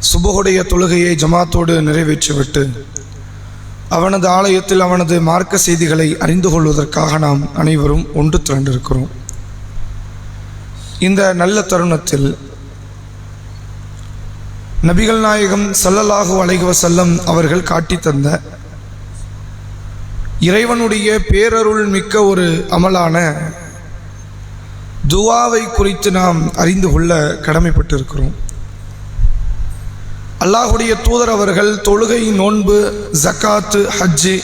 சுபகுடைய தொழுகையை ஜமாத்தோடு நிறைவேற்றிவிட்டு அவனது ஆலயத்தில் அவனது மார்க்க செய்திகளை அறிந்து கொள்வதற்காக நாம் அனைவரும் ஒன்று திரண்டிருக்கிறோம். இந்த நல்ல தருணத்தில் நபிகள் நாயகம் சல்லல்லாஹு அலைகுவ செல்லம் அவர்கள் காட்டித் தந்த இறைவனுடைய பேரருள் மிக்க ஒரு அமலான துவாவை குறித்து நாம் அறிந்து கொள்ள கடமைப்பட்டிருக்கிறோம். அல்லாஹுடைய தூதர் அவர்கள் தொழுகை நோன்பு ஜக்காத்து ஹஜ்ஜு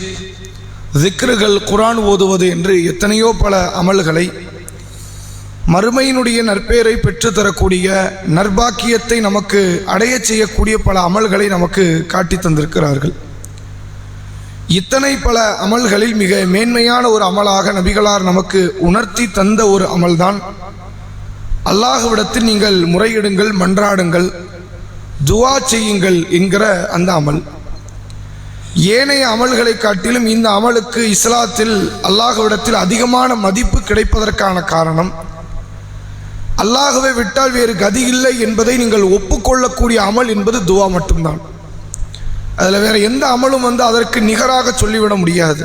திக்ருகள் குரான் ஓதுவது என்று எத்தனையோ பல அமல்களை மறுமையினுடைய நற்பெயரை பெற்றுத்தரக்கூடிய நற்பாக்கியத்தை நமக்கு அடையச் செய்யக்கூடிய பல அமல்களை நமக்கு காட்டி தந்திருக்கிறார்கள். இத்தனை பல அமல்களில் மிக மேன்மையான ஒரு அமலாக நபிகளார் நமக்கு உணர்த்தி தந்த ஒரு அமல்தான். அல்லாஹுவிடத்தில் நீங்கள் முறையிடுங்கள் மன்றாடுங்கள். துவா செய்யுங்கள் என்கிற அந்த அமல். ஏனைய அமல்களை காட்டிலும் இந்த அமலுக்கு இஸ்லாத்தில் அல்லாஹுவிடத்தில் அதிகமான மதிப்பு கிடைப்பதற்கான காரணம் அல்லாகவே விட்டால் வேறு கதி இல்லை என்பதை நீங்கள் ஒப்புக்கொள்ளக்கூடிய அமல் என்பது துவா மட்டும்தான். அதில் வேற எந்த அமலும் வந்து அதற்கு நிகராக சொல்லிவிட முடியாது.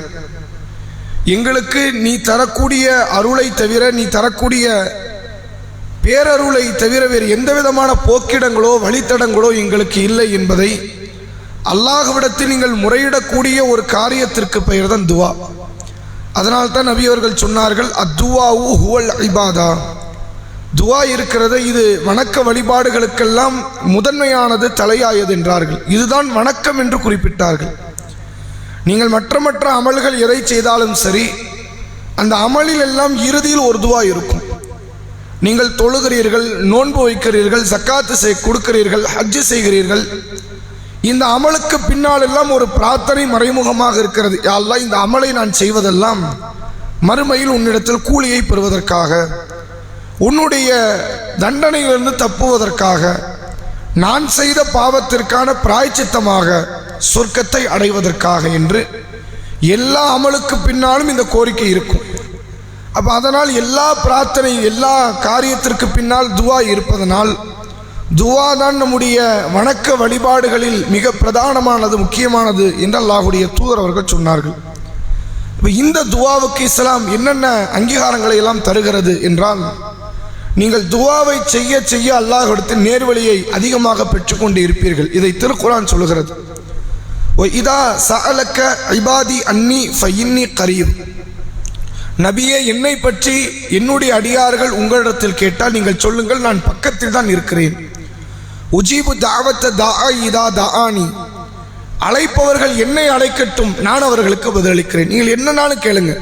எங்களுக்கு நீ தரக்கூடிய அருளை தவிர நீ தரக்கூடிய பேரருளை தவிர வேறு எந்த விதமான போக்கிடங்களோ வழித்தடங்களோ எங்களுக்கு இல்லை என்பதை அல்லாஹ்விடத்தில் நீங்கள் முறையிடக்கூடிய ஒரு காரியத்திற்கு பெயர் தான் துவா. அதனால் தான் நபி அவர்கள் சொன்னார்கள் அத்துவாவு ஹுவல் ஐபாதா துவா இருக்கிறது இது வணக்க வழிபாடுகளுக்கெல்லாம் முதன்மையானது தலையாயது என்றார்கள். இதுதான் வணக்கம் என்று குறிப்பிட்டார்கள். நீங்கள் மற்ற மற்ற அமல்கள் எதை செய்தாலும் சரி அந்த அமலில் எல்லாம் இறுதியில் ஒரு துவா இருக்கும். நீங்கள் தொழுகிறீர்கள் நோன்பு வைக்கிறீர்கள் சக்காத்து செய் கொடுக்கிறீர்கள் ஹஜ்ஜு செய்கிறீர்கள். இந்த அமலுக்கு பின்னால் எல்லாம் ஒரு பிரார்த்தனை மறைமுகமாக இருக்கிறது. யாரெல்லாம் இந்த அமலை நான் செய்வதெல்லாம் மறுமையில் உன்னிடத்தில் கூலியை பெறுவதற்காக உன்னுடைய தண்டனையிலிருந்து தப்புவதற்காக நான் செய்த பாவத்திற்கான பிராய்ச்சித்தமாக சொர்க்கத்தை அடைவதற்காக என்று எல்லா அமலுக்கு பின்னாலும் இந்த கோரிக்கை இருக்கும். அப்போ அதனால் எல்லா பிரார்த்தனை எல்லா காரியத்திற்கு பின்னால் துவா இருப்பதனால் துவா தான் நம்முடைய வணக்க வழிபாடுகளில் மிக பிரதானமானது முக்கியமானது என்று அல்லாஹுடைய தூதர் அவர்கள் சொன்னார்கள். இப்போ இந்த துவாவுக்கு இஸ்லாம் என்னென்ன அங்கீகாரங்களை எல்லாம் தருகிறது என்றால் நீங்கள் துவாவை செய்ய செய்ய அல்லாஹிடத்தில் நேர்வழியை அதிகமாக பெற்றுக்கொண்டு இருப்பீர்கள். இதை திருக்குறான் சொல்லுகிறது. இதா சஅலக்க ஐபாதி அன்னி ஃபைன்னி கரியும் நபியே என்னை பற்றி என்னுடைய அடியார்கள் உங்களிடத்தில் கேட்டால் நீங்கள் சொல்லுங்கள் நான் பக்கத்தில் தான் இருக்கிறேன். உஜீபு தாவத்த தா இதா தானி அழைப்பவர்கள் என்னை அழைக்கட்டும் நான் அவர்களுக்கு பதிலளிக்கிறேன். நீங்கள் என்னன்னாலும் கேளுங்க.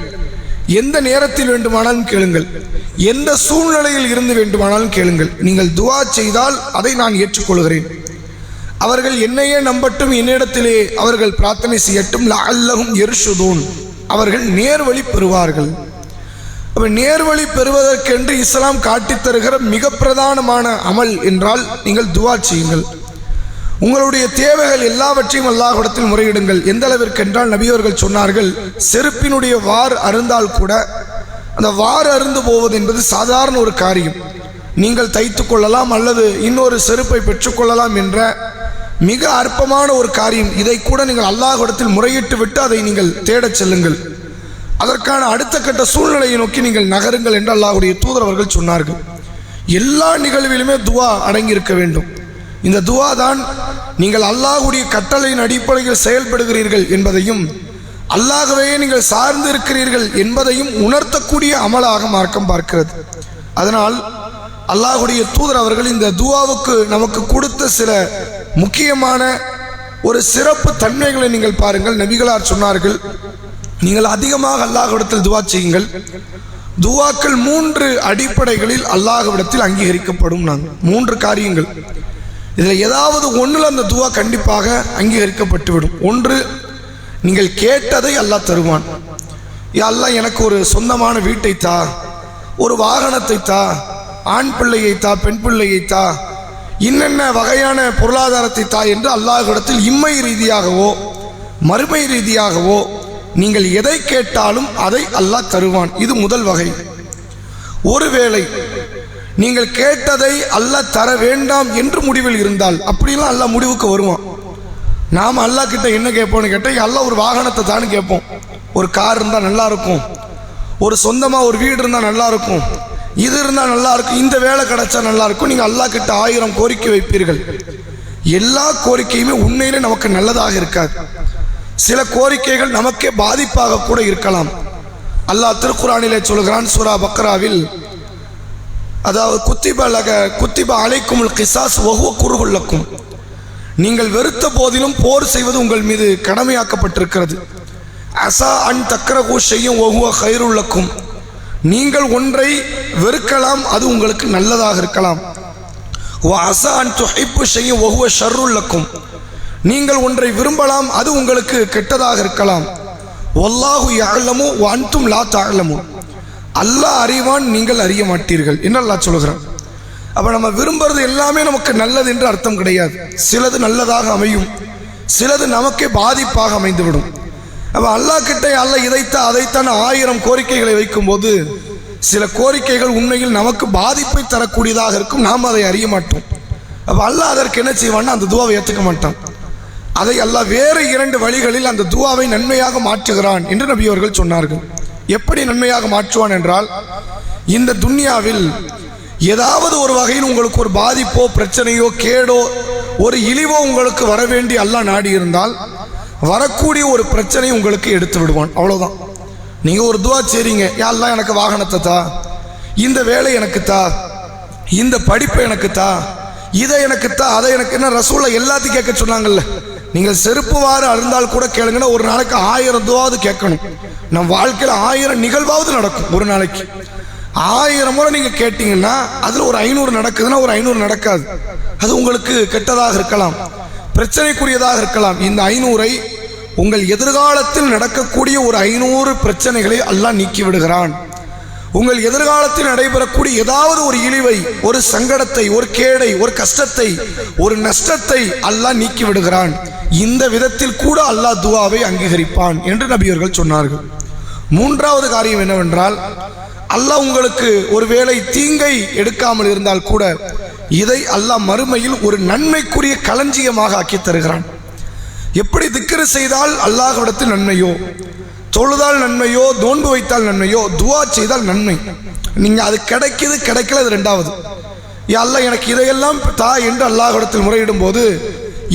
எந்த நேரத்தில் வேண்டுமானாலும் கேளுங்கள். எந்த சூழ்நிலையில் இருந்து வேண்டுமானாலும் கேளுங்கள். நீங்கள் துவா செய்தால் அதை நான் ஏற்றுக்கொள்கிறேன். அவர்கள் என்னையே நம்பட்டும் என்னிடத்திலே அவர்கள் பிரார்த்தனை செய்யட்டும். அல்லகும் எருஷுதோன். அவர்கள் நேர்வழி பெறுவார்கள். அப்போ நேர்வழி பெறுவதற்கென்று இஸ்லாம் காட்டித் தருகிற மிக பிரதானமான அமல் என்றால் நீங்கள் துவா செய்யுங்கள். உங்களுடைய தேவைகள் எல்லாவற்றையும் அல்லாஹிடத்தில் முறையிடுங்கள். எந்த அளவிற்கென்றால் நபியவர்கள் சொன்னார்கள் செருப்பினுடைய வார் அருந்தால் கூட அந்த வார் அருந்து போவது என்பது சாதாரண ஒரு காரியம். நீங்கள் தைத்து கொள்ளலாம் அல்லது இன்னொரு செருப்பை பெற்றுக்கொள்ளலாம் என்ற மிக அற்பமான ஒரு காரியம். இதை கூட நீங்கள் அல்லாஹிடத்தில் முறையிட்டு விட்டு அதை நீங்கள் தேடச் செல்லுங்கள். அதற்கான அடுத்த கட்ட சூழ்நிலையை நோக்கி நீங்கள் நகருங்கள் என்று அல்லாஹுடைய தூதரவர்கள் சொன்னார்கள். எல்லா நிகழ்விலுமே துவா அடங்கியிருக்க வேண்டும். இந்த துவா தான் நீங்கள் அல்லாஹுடைய கட்டளையின் அடிப்படையில் செயல்படுகிறீர்கள் என்பதையும் அல்லாகவே நீங்கள் சார்ந்து இருக்கிறீர்கள் என்பதையும் உணர்த்தக்கூடிய அமலாக மார்க்கம் பார்க்கிறது. அதனால் அல்லாஹுடைய தூதர் அவர்கள் இந்த துவாவுக்கு நமக்கு கொடுத்த சில முக்கியமான ஒரு சிறப்பு தன்மைகளை நீங்கள் பாருங்கள். நபிகளார் சொன்னார்கள் நீங்கள் அதிகமாக அல்லாஹ்விடத்தில் துவா செய்யுங்கள். துவாக்கள் மூன்று அடிப்படைகளில் அல்லாஹ்விடத்தில் அங்கீகரிக்கப்படும் நாங்கள் மூன்று காரியங்கள். இதில் ஏதாவது ஒன்றில் அந்த துவா கண்டிப்பாக அங்கீகரிக்கப்பட்டுவிடும். ஒன்று நீங்கள் கேட்டதை அல்லாஹ் தருவான். அல்லாஹ் எனக்கு ஒரு சொந்தமான வீட்டை தா ஒரு வாகனத்தை தா ஆண் பிள்ளையை தா பெண் பிள்ளையை தா இன்னென்ன வகையான பொருளாதாரத்தை தா என்று அல்லாஹ்விடத்தில் இம்மை ரீதியாகவோ மறுமை ரீதியாகவோ நீங்கள் எதை கேட்டாலும் அதை அல்லாஹ் தருவான். இது முதல் வகை. ஒருவேளை நீங்கள் கேட்டதை அல்லாஹ் தர வேண்டாம் என்று முடிவில் இருந்தால் அப்படிலாம் அல்லாஹ் முடிவுக்கு வருவான். நாம் அல்லாஹ் கிட்ட என்ன கேட்போம்னு கேட்டால் அல்லாஹ் ஒரு வாகனத்தை தானே கேட்போம். ஒரு கார் இருந்தால் நல்லா இருக்கும். ஒரு சொந்தமாக ஒரு வீடு இருந்தால் நல்லா இருக்கும். இது இருந்தால் நல்லா இருக்கும். இந்த வேலை கிடைச்சா நல்லா இருக்கும். நீங்கள் அல்லாஹ் கிட்ட ஆயிரம் கோரிக்கை வைப்பீர்கள். எல்லா கோரிக்கையுமே உண்மையிலே நமக்கு நல்லதாக இருக்காது. சில கோரிக்கைகள் நமக்கே பாதிப்பாக கூட இருக்கலாம். அல்லாஹ் திருக்குறானிலே சொல்கிறான் சூரா பக்ராவில் அதாவது குத்திப லக குத்திப அழைக்கும் கிசாஸ் வகுவ குறுகுள்ளக்கும் நீங்கள் வெறுத்த போதிலும் போர் செய்வது உங்கள் மீது கடமையாக்கப்பட்டிருக்கிறது. அசா அன் தக்கரகு செய்யும் ஒகுவ கயிறுள்ளக்கும் நீங்கள் ஒன்றை வெறுக்கலாம் அது உங்களுக்கு நல்லதாக இருக்கலாம். அசா அன் துஹைப்பு செய்யும் ஒகுவ ஷர்ருள்ளக்கும் நீங்கள் ஒன்றை விரும்பலாம் அது உங்களுக்கு கெட்டதாக இருக்கலாம். ஒல்லாஹு யாழமோ அன்தும் லா தாழமோ அல்லாஹ் அறிவான் நீங்கள் அறிய மாட்டீர்கள். என்று அல்லாஹ் சொல்கிறான் அப்போ நம்ம விரும்புறது எல்லாமே நமக்கு நல்லது என்று அர்த்தம் கிடையாது. சிலது நல்லதாக அமையும். சிலது நமக்கே பாதிப்பாக அமைந்துவிடும். அப்போ அல்லாஹ் கிட்டே அல்லாஹ் இதைத்தா அதைத்தான் ஆயிரம் கோரிக்கைகளை வைக்கும்போது சில கோரிக்கைகள் உண்மையில் நமக்கு பாதிப்பை தரக்கூடியதாக இருக்கும். நாம் அதை அறிய மாட்டோம். அப்போ அல்லாஹ் அதற்கு என்ன செய்வான்னா அந்த துவாவை ஏற்றுக்க மாட்டான். அதை அல்ல வேறு இரண்டு வழிகளில் அந்த துவாவை நன்மையாக மாற்றுகிறான் என்று நபி அவர்கள் சொன்னார்கள். எப்படி நன்மையாக மாற்றுவான் என்றால் இந்த துன்யாவில் ஏதாவது ஒரு வகையில் உங்களுக்கு ஒரு பாதிப்போ பிரச்சனையோ கேடோ ஒரு இழிவோ உங்களுக்கு வர வேண்டி அல்லாஹ் நாடி இருந்தால் வரக்கூடிய ஒரு பிரச்சனை உங்களுக்கு எடுத்து விடுவான். அவ்வளோதான் நீங்கள் ஒரு துவா செய்றீங்க யாரெல்லாம் எனக்கு வாகனத்தை தா இந்த வேலை எனக்கு தா இந்த படிப்பை எனக்கு தா இதை எனக்கு தா அதை எனக்கு என்ன ரசூலை எல்லாத்தையும் கேட்க சொன்னாங்கல்ல? நீங்கள் செருப்பு வாறு அழுந்தால் கூட கேளுங்கன்னா ஒரு நாளைக்கு ஆயிரம் துவாவது கேட்கணும். நம் வாழ்க்கையில் ஆயிரம் நிகழ்வாவது நடக்கும் ஒரு நாளைக்கு. ஆயிரம் முறை நீங்கள் கேட்டீங்கன்னா அதில் ஒரு ஐநூறு நடக்குதுன்னா ஒரு ஐநூறு நடக்காது. அது உங்களுக்கு கெட்டதாக இருக்கலாம் பிரச்சனைக்குரியதாக இருக்கலாம். இந்த ஐநூறை உங்கள் எதிர்காலத்தில் நடக்கக்கூடிய ஒரு ஐநூறு பிரச்சனைகளை எல்லாம் நீக்கி விடுகிறான். உங்கள் எதிர்காலத்தில் நடைபெறக்கூடிய ஏதாவது ஒரு இழிவை ஒரு சங்கடத்தை ஒரு கேடை ஒரு கஷ்டத்தை ஒரு நஷ்டத்தை அல்லா நீக்கி விடுகிறான். இந்த விதத்தில் கூட அல்லாஹ் துவாவை அங்கீகரிப்பான் என்று நபியர்கள் சொன்னார்கள். மூன்றாவது காரியம் என்னவென்றால் அல்லாஹ் உங்களுக்கு ஒருவேளை தீங்கை எடுக்காமல் இருந்தால் கூட இதை அல்லாஹ் மறுமையில் ஒரு நன்மைக்குரிய களஞ்சியமாக ஆக்கி தருகிறான். எப்படி திக்கரு செய்தால் அல்லாஹ்விடத்தில் நன்மையோ தொழுதால் நன்மையோ தோன்பு வைத்தால் நன்மையோ துவா செய்தால் நன்மை. நீங்க அது கிடைக்கிது கிடைக்கல அது ரெண்டாவது. அல்லாஹ் எனக்கு இதையெல்லாம் தா என்று அல்லாஹ்விடத்தில் முறையிடும் போது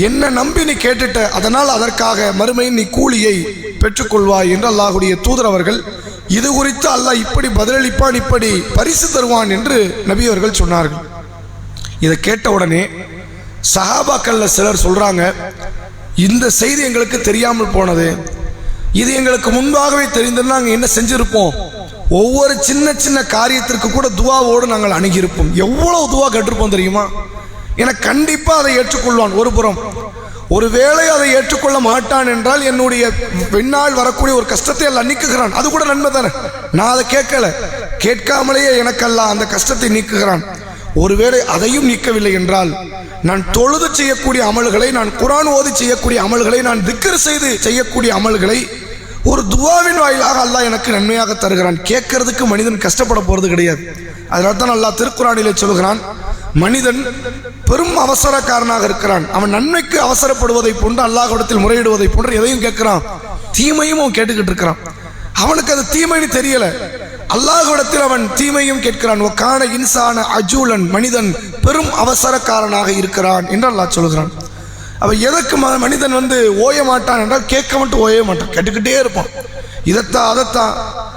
என்ன நம்பி நீ கேட்டுட்ட? அதனால் அதற்காக மறுமையின் நீ கூலியை பெற்றுக்கொள்வாய் என்று அல்லாஹுடைய தூதர் அவர்கள் இது குறித்து அல்லாஹ் இப்படி பதிலளிப்பான் இப்படி பரிசு தருவான் என்று நபி அவர்கள் சொன்னார்கள். இதை கேட்ட உடனே சஹாபாக்கள்ல சிலர் சொல்றாங்க இந்த செய்தி எங்களுக்கு தெரியாமல் போனது. இது எங்களுக்கு முன்பாகவே தெரிந்தது நாங்கள் என்ன செஞ்சிருப்போம்? ஒவ்வொரு சின்ன சின்ன காரியத்திற்கு கூட துவாவோடு நாங்கள் அணுகியிருப்போம். எவ்வளவு துவா கேட்டிருப்போம் தெரியுமா? என கண்டிப்பாக அதை ஏற்றுக்கொள்வான் ஒரு புறம். ஒருவேளை அதை ஏற்றுக்கொள்ள மாட்டான் என்றால் என்னுடைய பின்னால் வரக்கூடிய ஒரு கஷ்டத்தை எல்லாம் நீக்குகிறான். அது கூட நன்மை தானே? நான் அதை கேட்கல. கேட்காமலேயே எனக்கல்ல அந்த கஷ்டத்தை நீக்குகிறான். ஒருவேளை அதையும் நீக்கவில்லை என்றால் நான் தொழுது செய்யக்கூடிய அமல்களை நான் குரான் ஓதி செய்யக்கூடிய அமல்களை நான் திக்கர் செய்து செய்யக்கூடிய அமல்களை ஒரு துவாவின் வாயிலாக அல்லாஹ் எனக்கு நன்மையாக தருகிறான். கேட்கறதுக்கு மனிதன் கஷ்டப்பட போறது கிடையாது. அதனால தான் அல்லாஹ் திருக்குறானிலே சொல்கிறான் மனிதன் பெரும் அவசரக்காரனாக இருக்கிறான். அவன் நன்மைக்கு அவசரப்படுவதை போன்று அல்லாஹிடத்தில் முறையிடுவதை போன்று எதையும் கேட்கிறான். தீமையும் அவன் கேட்டுக்கிட்டு இருக்கிறான். அவனுக்கு அது தீமைன்னு தெரியல. அல்லாஹிடத்தில் அவன் தீமையும் கேட்கிறான். உக்கான இன்சான அஜூலன் மனிதன் பெரும் அவசரக்காரனாக இருக்கிறான் என்று அல்லாஹ் சொல்கிறான். அவன் எதற்கு ம- மனிதன் வந்து ஓய மாட்டான் என்றால் கேட்க மட்டும் ஓய மாட்டான். கேட்டுக்கிட்டே இருப்பான். இதைத்தான் அதைத்தான்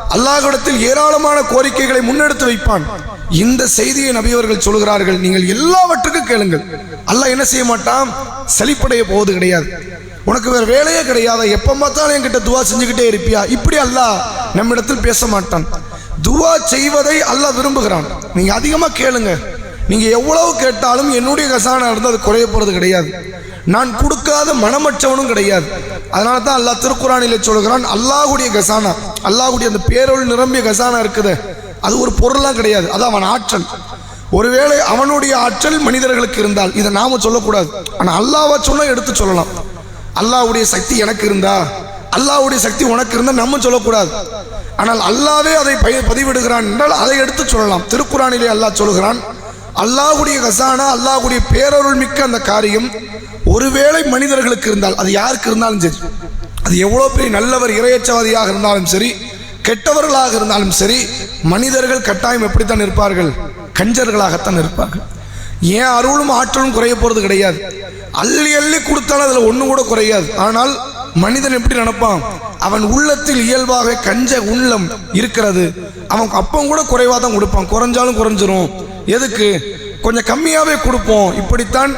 அல்லாஹிடத்தில் ஏராளமான கோரிக்கைகளை முன்னெடுத்து வைப்பான். இந்த செய்தியை நபியவர்கள் சொல்கிறார்கள் நீங்கள் எல்லாவற்றுக்கும் கேளுங்கள். அல்லாஹ் என்ன செய்ய மாட்டான்? செழிப்படைய போவது கிடையாது. உனக்கு வேற வேலையே கிடையாது. எப்ப பார்த்தாலும் என்கிட்ட துவா செஞ்சுக்கிட்டே இருப்பியா? இப்படி அல்லாஹ் நம்மிடத்தில் பேச மாட்டான். துவா செய்வதை அல்லாஹ் விரும்புகிறான். நீங்க அதிகமா கேளுங்க. நீங்க எவ்வளவு கேட்டாலும் என்னுடைய கசானா இருந்து அது குறைய போறது கிடையாது. நான் கொடுக்காத மனமற்றவனும் கிடையாது. அதனால தான் அல்லாஹ் திருக்குறானில சொல்கிறான் அல்லாஹுடைய கசானா அல்லாஹுடைய அந்த பேரொழி நிரம்பிய கசானா இருக்குது. அது ஒரு பொருளாக கிடையாது. அது அவன் ஆற்றல். ஒருவேளை அவனுடைய ஆற்றல் மனிதர்களுக்கு இருந்தால் இதை நாம சொல்லக்கூடாது. ஆனால் அல்லாவை சொன்னால் எடுத்து சொல்லலாம். அல்லாஹ்வுடைய சக்தி எனக்கு இருந்தா அல்லாஹ்வுடைய சக்தி உனக்கு இருந்தால் நம்ம சொல்லக்கூடாது. ஆனால் அல்லாவே அதை பய- பதிவிடுகிறான் என்றால் அதை எடுத்து சொல்லலாம். திருக்குறானிலே அல்லாஹ் சொல்கிறான் அல்லாஹ்வுடைய கசானா அல்லாஹுடைய பேரருள் மிக்க அந்த காரியம் ஒருவேளை மனிதர்களுக்கு இருந்தால் அது யாருக்கு இருந்தாலும் சரி அது எவ்வளோ பெரிய நல்லவர் இரையச்சவாதியாக இருந்தாலும் சரி கெட்டவர்களாக இருந்தாலும் சரி மனிதர்கள் கட்டாயம் எப்படித்தான் இருப்பார்கள் கஞ்சர்களாகத்தான் இருப்பார்கள் ஏன் அருளும் ஆற்றலும் குறைய போகிறது கிடையாது? அள்ளி அள்ளி கொடுத்தாலும் அதில் ஒன்று கூட குறையாது. ஆனால் மனிதன் எப்படி நினைப்பான்? அவன் உள்ளத்தில் இயல்பாக கஞ்ச உள்ளம் இருக்கிறது. அவன் அப்பம் கூட குறைவாக தான் கொடுப்பான். குறைஞ்சாலும் குறைஞ்சிரும். எதுக்கு? கொஞ்சம் கம்மியாகவே கொடுப்போம். இப்படித்தான்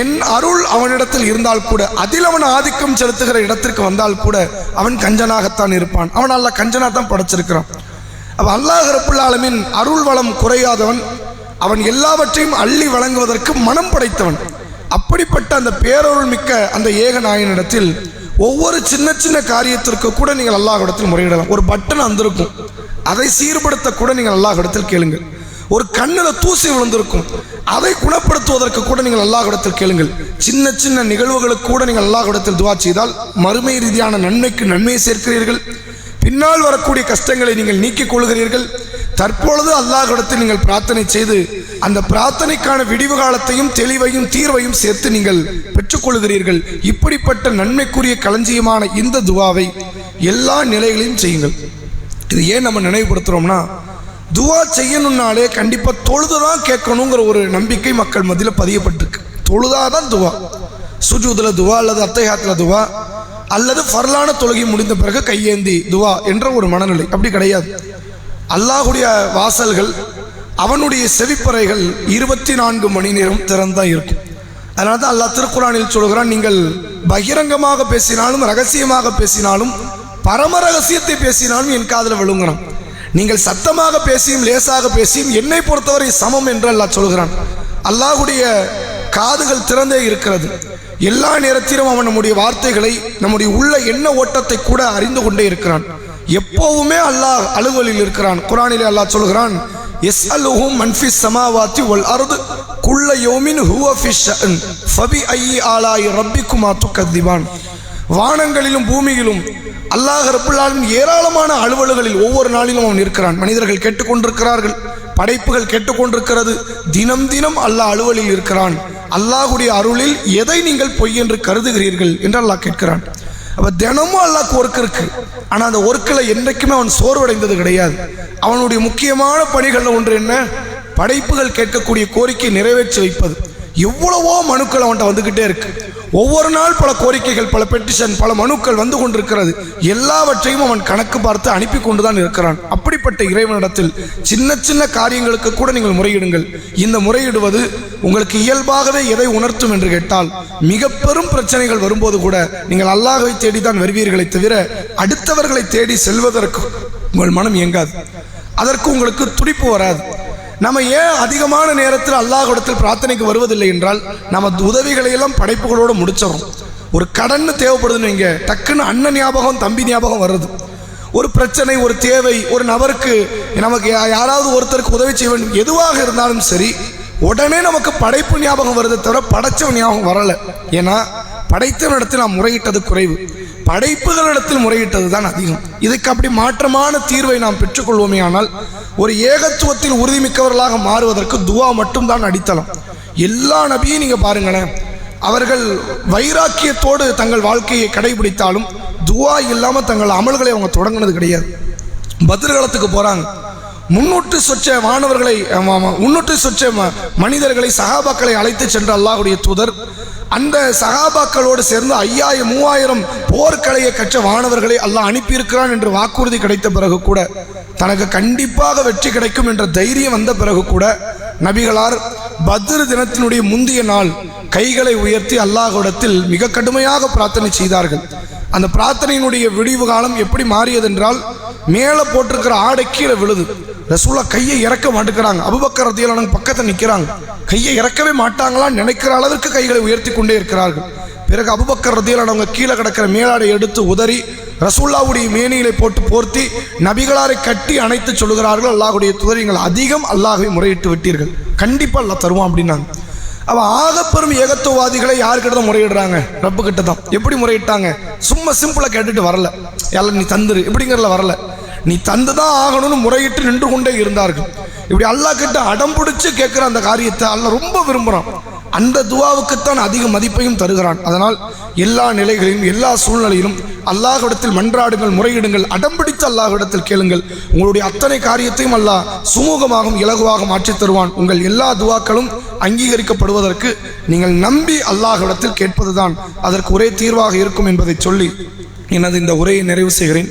என் அருள் அவனிடத்தில் இருந்தால் கூட அதில் அவன் ஆதிக்கம் செலுத்துகிற இடத்திற்கு வந்தால் கூட அவன் கஞ்சனாகத்தான் இருப்பான். அவன் நல்லா கஞ்சனாக தான் படைச்சிருக்கிறான். அப்போ அல்லாஹ் ரப்புல்லாலமின் அருள் வளம் குறையாதவன். அவன் எல்லாவற்றையும் அள்ளி வழங்குவதற்கு மனம் படைத்தவன். அப்படிப்பட்ட அந்த பேரருள் மிக்க அந்த ஏகநாயனிடத்தில் ஒவ்வொரு சின்ன சின்ன காரியத்திற்கு கூட நீங்கள் அல்லாஹிடத்தில் முறையிடலாம். ஒரு பட்டன் வந்திருக்கும். அதை சீர்படுத்த கூட நீங்கள் அல்லாஹிடத்தில் கேளுங்கள். ஒரு கண்ணில் தூசி விழுந்திருக்கும். அதை குணப்படுத்துவதற்கு கூட நீங்கள் அல்லாஹிடத்தில் கேளுங்கள். சின்ன சின்ன நிகழ்வுகளுக்கு கூட நீங்கள் அல்லாஹிடத்தில் துவா செய்தால் மறுமை ரீதியான நன்மைக்கு நன்மையை சேர்க்கிறீர்கள். பின்னால் வரக்கூடிய கஷ்டங்களை நீங்கள் நீக்கிக் கொள்கிறீர்கள் தற்பொழுது அல்லாஹிடத்தில் நீங்கள் பிரார்த்தனை செய்து அந்த பிரார்த்தனைக்கான விடிவு காலத்தையும் தெளிவையும் தீர்வையும் சேர்த்து நீங்கள் பெற்றுக்கொள்கிறீர்கள் இப்படிப்பட்ட நன்மைக்குரிய களஞ்சியமான இந்த துவாவை எல்லா நிலைகளையும் செய்யுங்கள். இது ஏன் நம்ம நினைவுபடுத்துகிறோம்னா துவா செய்யணும்னாலே தொழுது தொழுதுதான் கேட்கணுங்கிற ஒரு நம்பிக்கை மக்கள் மத்தியில் பதியப்பட்டிருக்கு. தொழுதாதான் துவா. சுஜூதுல துவா அல்லது அத்தைஹாத்துல துவா. அல்லது ஃபர்லான தொழுகை முடிந்த பிறகு கையேந்தி துவா என்ற ஒரு மனநிலை. அப்படி கிடையாது. அல்லாஹுடைய வாசல்கள் அவனுடைய செவிப்பறைகள் இருபத்தி நான்கு மணி நேரம் திறந்தான் இருக்கும். அதனால தான் அல்லாஹ் திருக்குறானில் சொல்கிறான் நீங்கள் பகிரங்கமாக பேசினாலும் ரகசியமாக பேசினாலும் பரம ரகசியத்தை பேசினாலும் என் காதில் விழுங்குறான். நீங்கள் சத்தமாக பேசியும் லேசாக பேசியும் என்னை பொறுத்தவரை சமம் என்று அல்லாஹ் சொல்கிறான். அல்லாஹுடைய காதுகள் திறந்தே இருக்கிறது. எல்லா நேரத்திலும் அவன் நம்முடைய வார்த்தைகளை நம்முடைய உள்ள எண்ண ஓட்டத்தை கூட அறிந்து கொண்டே இருக்கிறான். எப்போவுமே அல்லாஹ் அலுவலில் இருக்கிறான். குரானிலே அல்லாஹ் சொல்கிறான் எஸ் அலுஹும் மன்ஃபிஸ் சமாவாத்தி ஒல் அருது குள்ள யோமின் ஹுவ ஃபிஷ் ஃபபி ஐ ஆலாய் ரப்பிக்குமா துக்கத்திவான் வானங்களிலும் பூமியிலும் அல்லாஹ் ரப்புல்லாலும் ஏராளமான அலுவல்களில் ஒவ்வொரு நாளிலும் அவன் இருக்கிறான். மனிதர்கள் கேட்டுக்கொண்டிருக்கிறார்கள் படைப்புகள் கேட்டுக்கொண்டிருக்கிறது. தினம் தினம் அல்லாஹ் அலுவலில் இருக்கிறான். அல்லாஹுடைய அருளில் எதை நீங்கள் பொய் என்று கருதுகிறீர்கள் என்று அல்லாஹ் கேட்கிறான். அப்போ தினமும் அல்லாஹ்க்கு ஒர்க் இருக்கு. ஆனால் அந்த ஒர்க்கில் என்றைக்குமே அவன் சோர்வடைந்தது கிடையாது. அவனுடைய முக்கியமான பணிகளில் ஒன்று என்ன? படைப்புகள் கேட்கக்கூடிய கோரிக்கை நிறைவேற்றி வைப்பது. எவ்வளவோ மனுக்கள் அவன்கிட்ட வந்துக்கிட்டே இருக்கு. ஒவ்வொரு நாள் பல கோரிக்கைகள் பல பெட்டிஷன் பல மனுக்கள் வந்து கொண்டிருக்கிறது. எல்லாவற்றையும் அவன் கணக்கு பார்த்து அனுப்பி கொண்டு தான் இருக்கிறான். அப்படிப்பட்ட இறைவனிடத்தில் சின்ன சின்ன காரியங்களுக்கு கூட நீங்கள் முறையிடுங்கள். இந்த முறையிடுவது உங்களுக்கு இயல்பாகவே எதை உணர்த்தும் என்று கேட்டால் மிக பெரும் பிரச்சனைகள் வரும்போது கூட நீங்கள் அல்லாஹை தேடி தான் வருவீர்களை தவிர அடுத்தவர்களை தேடி செல்வதற்கு உங்கள் மனம் இயங்காது. அதற்கு உங்களுக்கு துடிப்பு வராது. நம்ம ஏன் அதிகமான நேரத்தில் அல்லாஹ்விடத்தில் பிரார்த்தனைக்கு வருவதில்லை என்றால் நம்ம உதவிகளை எல்லாம் படைப்புகளோடு முடிச்சிடும் ஒரு கடன் தேவைப்படுதுன்னு வைங்க டக்குன்னு அண்ணன் ஞாபகம் தம்பி ஞாபகம் வருது ஒரு பிரச்சனை ஒரு தேவை ஒரு நபருக்கு நமக்கு யா- யாராவது ஒருத்தருக்கு உதவி செய்ய வேண்டும் எதுவாக இருந்தாலும் சரி உடனே நமக்கு படைப்பு ஞாபகம் வருதே தவிர படைச்சவன் ஞாபகம் வரலை. ஏன்னா படைத்தவனிடத்தில் நாம் முறையிட்டது குறைவு. படைப்புகளிடத்தில் முறையிட்டது தான் அதிகம். இதுக்கு அப்படி மாற்றமான தீர்வை நாம் பெற்றுக்கொள்வோமே ஆனால் ஒரு ஏகத்துவத்தில் உறுதிமிக்கவர்களாக மாறுவதற்கு துவா மட்டும்தான் அடித்தளம். எல்லா நபியும் நீங்கள் பாருங்களேன். அவர்கள் வைராக்கியத்தோடு தங்கள் வாழ்க்கையை கடைபிடித்தாலும் துவா இல்லாமல் தங்கள் அமல்களை அவங்க தொடங்கினது கிடையாது. பத்ரகாலத்துக்கு போகிறாங்க முன்னூற்று சொச்ச மாணவர்களை முன்னூற்று சொச்ச ம- மனிதர்களை சகாபாக்களை அழைத்து சென்ற அல்லாஹுடைய தூதர் அந்த சகாபாக்களோடு சேர்ந்து ஐயாயிரம் மூவாயிரம் போர்க்கலையை கற்ற மாணவர்களை அல்லாஹ் அனுப்பியிருக்கிறான் என்று வாக்குறுதி கிடைத்த பிறகு கூட தனக்கு கண்டிப்பாக வெற்றி கிடைக்கும் என்ற தைரியம் வந்த பிறகு கூட நபிகளார் பத்ரு தினத்தினுடைய முந்தைய நாள் கைகளை உயர்த்தி அல்லாஹ்விடத்தில் மிக கடுமையாக பிரார்த்தனை செய்தார்கள். அந்த பிரார்த்தனையினுடைய விடிவு காலம் எப்படி மாறியதென்றால் மேலே போட்டிருக்கிற ஆடை கீழே விழுது. ரசூலா கையை இறக்க மாட்டுக்கிறாங்க அபுபக்கர் ரதியலான பக்கத்தில் நிற்கிறாங்க கையை இறக்கவே மாட்டாங்களான்னு நினைக்கிற அளவிற்கு கைகளை உயர்த்தி கொண்டே இருக்கிறார்கள். பிறகு அபுபக்கர் ரதியலானவங்க கீழே கிடக்கிற மேலாடை எடுத்து உதறி ரசூல்லாவுடைய மேனியிலை போட்டு போர்த்தி நபிகளாரை கட்டி அணைத்து சொல்லுகிறார்கள். அல்லாஹுடைய துதரிங்கள் அதிகம் அல்லாஹை முறையிட்டு விட்டீர்கள். கண்டிப்பாக அல்லா தருவான் அப்படின்னாங்க. அவன் ஆகப்பெரும் ஏகத்துவவாதிகளை யாருக்கிட்ட தான் முறையிடுறாங்க? ரப்பு கிட்ட தான். எப்படி முறையிட்டாங்க? சும்மா சிம்பிளாக கேட்டுட்டு வரல. எல்லாம் நீ தந்துரு. இப்படிங்கிறல வரல. நீ தந்து தான் ஆகணும்னு முறையிட்டு நின்று கொண்டே இருந்தார்கள். இப்படி அல்லாஹ் கிட்ட அடம் பிடிச்சு கேட்குற அந்த காரியத்தை அல்ல ரொம்ப விரும்புகிறான் அந்த துவாவுக்குத்தான் அதிக மதிப்பையும் தருகிறான். அதனால் எல்லா நிலைகளிலும் எல்லா சூழ்நிலையிலும் அல்லாஹிடத்தில் மன்றாடுங்கள் முறையிடுங்கள் அடம்பிடித்து அல்லாஹிடத்தில் கேளுங்கள். உங்களுடைய அத்தனை காரியத்தையும் அல்லாஹ் சுமூகமாகவும் இலகுவாக மாற்றித் தருவான். உங்கள் எல்லா துவாக்களும் அங்கீகரிக்கப்படுவதற்கு நீங்கள் நம்பி அல்லாஹிடத்தில் கேட்பதுதான். அதற்கு ஒரே தீர்வாக இருக்கும் என்பதை சொல்லி எனது இந்த உரையை நிறைவு செய்கிறேன்.